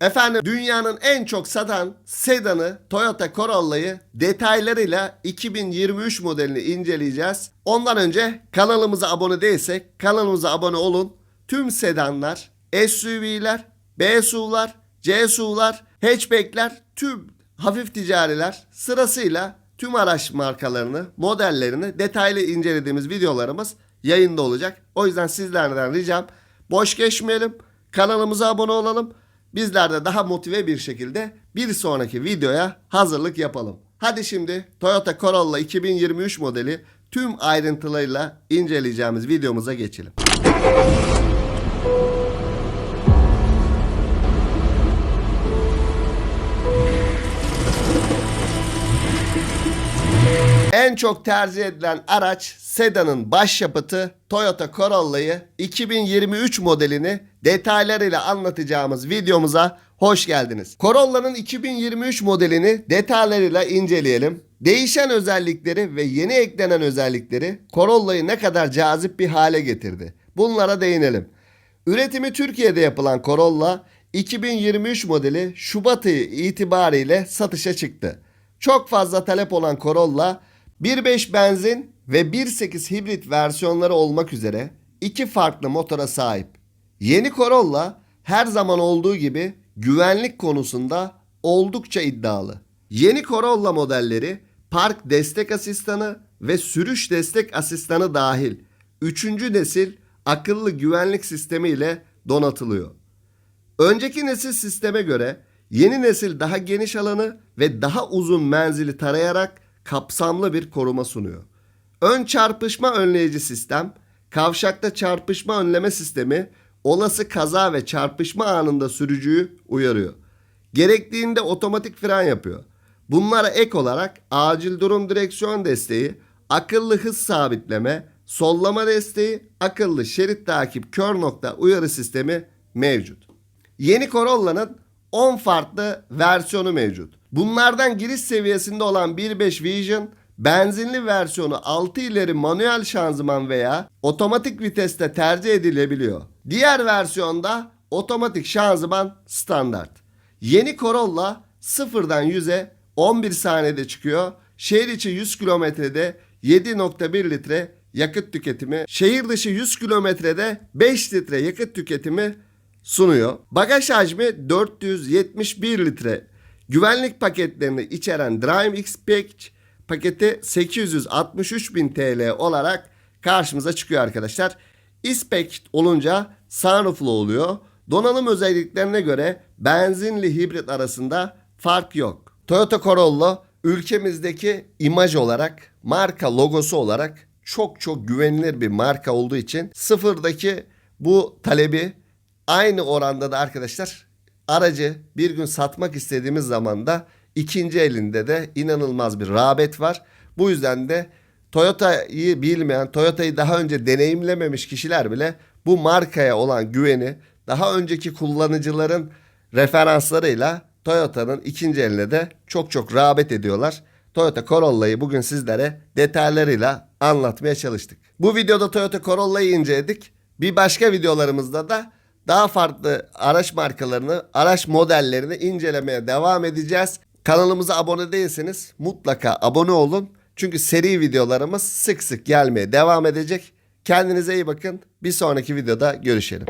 Efendim dünyanın en çok satan sedanı Toyota Corolla'yı detaylarıyla 2023 modelini inceleyeceğiz. Ondan önce kanalımıza abone değilsek kanalımıza abone olun. Tüm sedanlar, SUV'ler, BSUV'lar, CSUV'lar, hatchback'ler, tüm hafif ticariler sırasıyla tüm araç markalarını, modellerini detaylı incelediğimiz videolarımız yayında olacak. O yüzden sizlerden ricam boş geçmeyelim. Kanalımıza abone olalım. Bizler de daha motive bir şekilde bir sonraki videoya hazırlık yapalım. Hadi şimdi Toyota Corolla 2023 modeli tüm ayrıntılarıyla inceleyeceğimiz videomuza geçelim. En çok tercih edilen araç sedanın başyapıtı Toyota Corolla'yı 2023 modelini detaylarıyla anlatacağımız videomuza hoş geldiniz. Corolla'nın 2023 modelini detaylarıyla inceleyelim. Değişen özellikleri ve yeni eklenen özellikleri Corolla'yı ne kadar cazip bir hale getirdi. Bunlara değinelim. Üretimi Türkiye'de yapılan Corolla 2023 modeli Şubat ayı itibariyle satışa çıktı. Çok fazla talep olan Corolla 1.5 benzin ve 1.8 hibrit versiyonları olmak üzere iki farklı motora sahip. Yeni Corolla her zaman olduğu gibi güvenlik konusunda oldukça iddialı. Yeni Corolla modelleri park destek asistanı ve sürüş destek asistanı dahil 3. nesil akıllı güvenlik sistemi ile donatılıyor. Önceki nesil sisteme göre yeni nesil daha geniş alanı ve daha uzun menzili tarayarak kapsamlı bir koruma sunuyor. Ön çarpışma önleyici sistem, kavşakta çarpışma önleme sistemi olası kaza ve çarpışma anında sürücüyü uyarıyor. Gerektiğinde otomatik fren yapıyor. Bunlara ek olarak acil durum direksiyon desteği, akıllı hız sabitleme, sollama desteği, akıllı şerit takip kör nokta uyarı sistemi mevcut. Yeni Corolla'nın 10 farklı versiyonu mevcut. Bunlardan giriş seviyesinde olan 1.5 Vision, benzinli versiyonu 6 ileri manuel şanzıman veya otomatik viteste tercih edilebiliyor. Diğer versiyonda otomatik şanzıman standart. Yeni Corolla sıfırdan 100'e 11 saniyede çıkıyor. Şehir içi 100 kilometrede 7.1 litre yakıt tüketimi, şehir dışı 100 kilometrede 5 litre yakıt tüketimi sunuyor. Bagaj hacmi 471 litre. Güvenlik paketlerini içeren Drive X Package paketi 863 bin TL olarak karşımıza çıkıyor arkadaşlar. X-Package olunca sunrooflu oluyor. Donanım özelliklerine göre benzinli hibrit arasında fark yok. Toyota Corolla ülkemizdeki imaj olarak, marka logosu olarak çok çok güvenilir bir marka olduğu için sıfırdaki bu talebi aynı oranda da arkadaşlar aracı bir gün satmak istediğimiz zaman da ikinci elinde de inanılmaz bir rağbet var. Bu yüzden de Toyota'yı bilmeyen, Toyota'yı daha önce deneyimlememiş kişiler bile bu markaya olan güveni daha önceki kullanıcıların referanslarıyla Toyota'nın ikinci eline de çok çok rağbet ediyorlar. Toyota Corolla'yı bugün sizlere detaylarıyla anlatmaya çalıştık. Bu videoda Toyota Corolla'yı inceledik. Bir başka videolarımızda da daha farklı araç markalarını, araç modellerini incelemeye devam edeceğiz. Kanalımıza abone değilseniz mutlaka abone olun. Çünkü seri videolarımız sık sık gelmeye devam edecek. Kendinize iyi bakın. Bir sonraki videoda görüşelim.